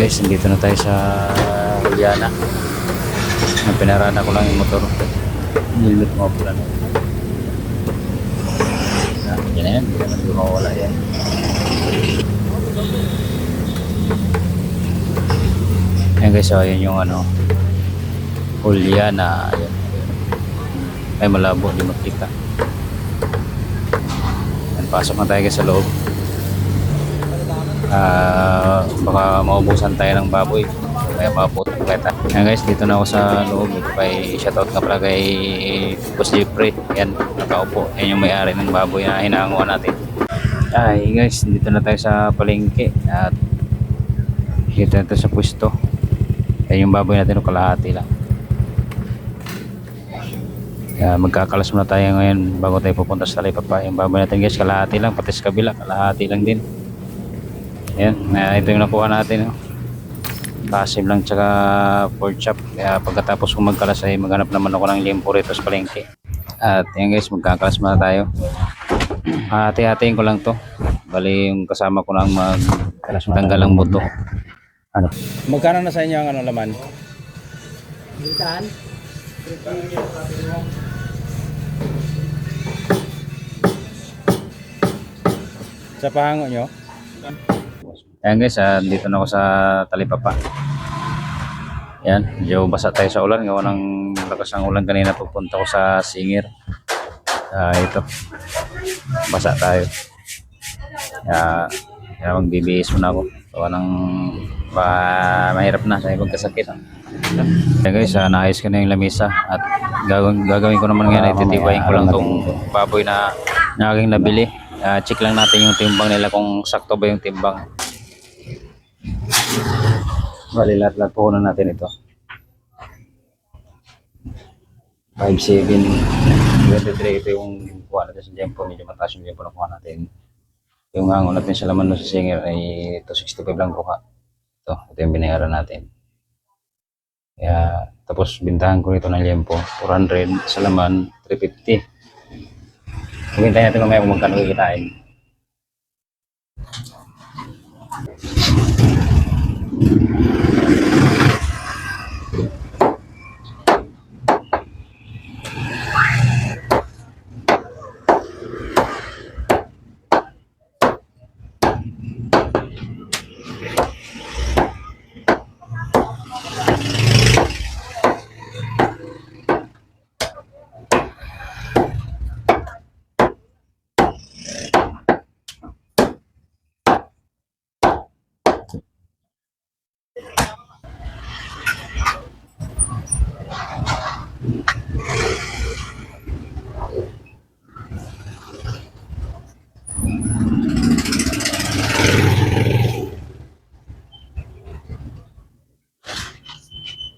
guys, nandito na tayo sa Juliana. Ang pinarada ko lang yung motor. Nilot mo pala. Ah, yan na yan, hindi naman yung mawala yan. Ayan guys, so ayan yung ano, Juliana. Ayan. Ay malabo, di makita. Ayan, pasok na tayo guys sa loob. Ah, baka maubusan tayo ng baboy. Kaya maputol kita. Ayan guys, dito na ako sa loob. Kay shoutout nga pala kay Boss Jeffrey. Yan, nakaupo. Yan yung may-ari ng baboy na hinahanguan natin. Ay guys, dito na tayo sa palengke. At dito na tayo sa pwesto. Yan yung baboy natin, kalahati lang. Kaya magkakalas muna tayo ngayon bago tayo pupunta sa Talipapa. Yung baboy natin guys, kalahati lang. Pati sa kabila, kalahati lang din. Ayan, na ito yung nakuha natin. Oh. Passive lang tsaka pork chop. Kaya pagkatapos kong magkalas ay maghanap naman ako ng limpo rito sa palengke. At yan guys, magkakalas muna tayo. Hati-hatiin ko lang to. Bali yung kasama ko lang magkalas tanggal ang buto. Ano? Magkano na sa inyo ang ano laman? Saan? Sa pahango nyo? Ayan guys, ah, dito na ako sa Talipapa. Yan, medyo basa tayo sa ulan. Gawa ng lakas ng ulan kanina pagpunta ko sa Singir. Ah, ito. Basa tayo. Kaya, kaya magbibihis muna ako. Gawa ng ba, mahirap na sa ibang kasakit. Ayan guys, ah, naayos ko na yung lamisa at gagawin, gagawin ko naman ngayon ay titibayin ko lang tong baboy na, na aking nabili. Ah, check lang natin yung timbang nila kung sakto ba yung timbang. Bali, lahat-lahat na natin ito. 5.7 23 ito yung kuha natin sa Jempo. Medyo mataas yung Jempo na kuha natin. Yung hangon natin sa laman sa singer ay 265 lang kuha. Ito, ito yung binayaran natin. Kaya, tapos bintahan ko ito ng Jempo. 400 sa laman, 350. Hintayin natin mamaya kung magkano kikitain. Thank you.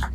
あ。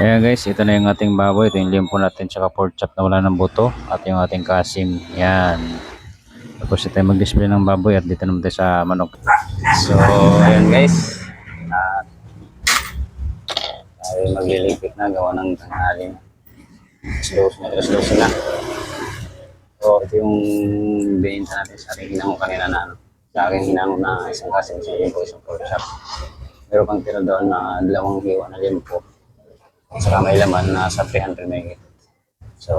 Ayan guys, ito na yung ating baboy. Ito yung limpo natin tsaka pork chop na wala ng buto. At yung ating kasim. Yan. Tapos ito yung mag-display ng baboy at dito naman tayo sa manok. So, ayan guys. At tayo magliligpit na gawa ng tanghali. Slow na, slow na. So, ito yung binenta natin sa ating hinango kanina na ano. Sa aking hinango na isang kasim sa limpo, isang pork chop. Meron pang tira doon na dalawang hiwa na limpo. Saka may laman na sa 300 megit. So,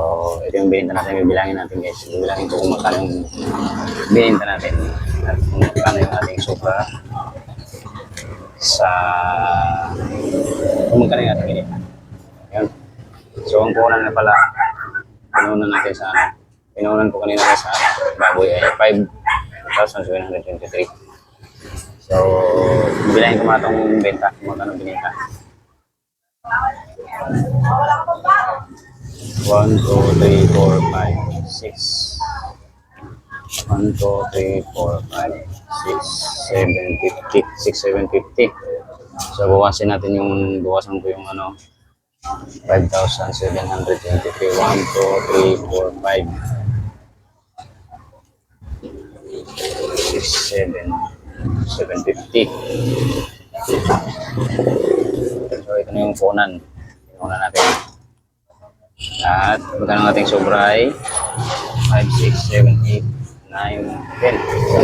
ito yung binenta natin. Bibilangin natin guys. Bibilangin ko kung magkano yung binenta natin. At kung magkano yung ating sobra sa kung magkano yung ating binenta. Yun. So, ang kunan na pala, pinunan natin sa ano, pinunan ko kanina sa baboy ay 5,723. So, bibilangin ko mga itong benta, kung magkano binenta. One, two, three, four, five, six. One, two, three, four, five, six, seven, fifty. Six, seven, fifty. So, bawasin natin yung, bawasan ko yung ano, 5,723. One, two, three, four, five. Six, seven, seven, fifty. So, ito na yung punan. Pinunan natin. At magkano ating sobra ay 5, 6, 7, 8, 9,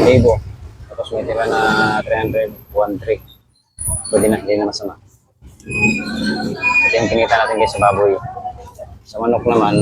10. 1,000. Tapos may tira na 300, 1, 3. Pwede na, hindi na masama. Ito yung kinita natin guys sa baboy. Sa manok naman,